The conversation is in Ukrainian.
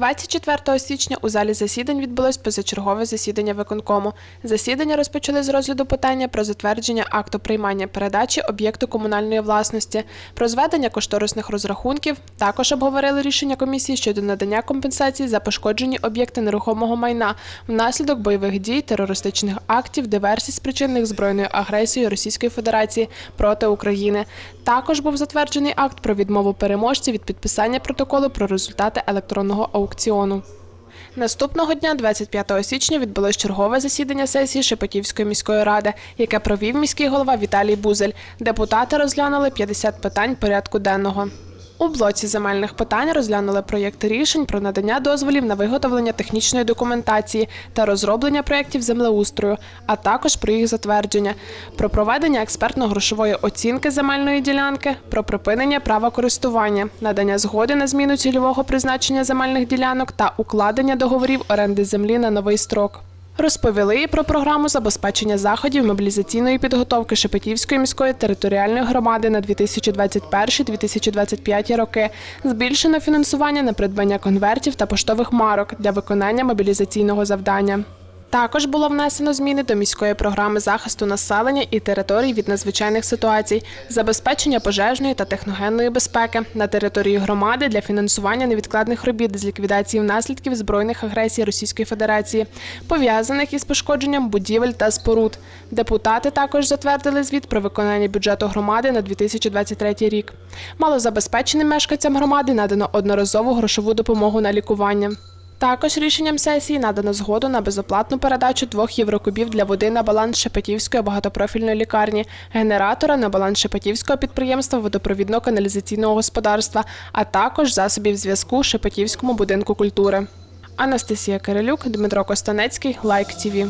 24 січня у залі засідань відбулось позачергове засідання виконкому. Засідання розпочали з розгляду питання про затвердження акту приймання передачі об'єкту комунальної власності, про зведення кошторисних розрахунків. Також обговорили рішення комісії щодо надання компенсації за пошкоджені об'єкти нерухомого майна внаслідок бойових дій, терористичних актів, диверсій, спричинених збройною агресією Російської Федерації проти України. Також був затверджений акт про відмову переможців від підписання протоколу про результати електронного аукціону. Наступного дня, 25 січня, відбулось чергове засідання сесії Шепетівської міської ради, яке провів міський голова Віталій Бузель. Депутати розглянули 50 питань порядку денного. У блоці земельних питань розглянули проєкти рішень про надання дозволів на виготовлення технічної документації та розроблення проєктів землеустрою, а також про їх затвердження, про проведення експертно-грошової оцінки земельної ділянки, про припинення права користування, надання згоди на зміну цільового призначення земельних ділянок та укладення договорів оренди землі на новий строк. Розповіли про програму забезпечення заходів мобілізаційної підготовки Шепетівської міської територіальної громади на 2021-2025 роки. Збільшено фінансування на придбання конвертів та поштових марок для виконання мобілізаційного завдання. Також було внесено зміни до міської програми захисту населення і територій від надзвичайних ситуацій, забезпечення пожежної та техногенної безпеки на території громади для фінансування невідкладних робіт з ліквідації наслідків збройних агресій Російської Федерації, пов'язаних із пошкодженням будівель та споруд. Депутати також затвердили звіт про виконання бюджету громади на 2023 рік. Малозабезпеченим мешканцям громади надано одноразову грошову допомогу на лікування. Також рішенням сесії надано згоду на безоплатну передачу двох єврокубів для води на баланс Шепетівської багатопрофільної лікарні, генератора на баланс Шепетівського підприємства водопровідно-каналізаційного господарства, а також засобів зв'язку Шепетівському будинку культури. Анастасія Кирилюк, Дмитро Костанецький, Лайк ТІВІ.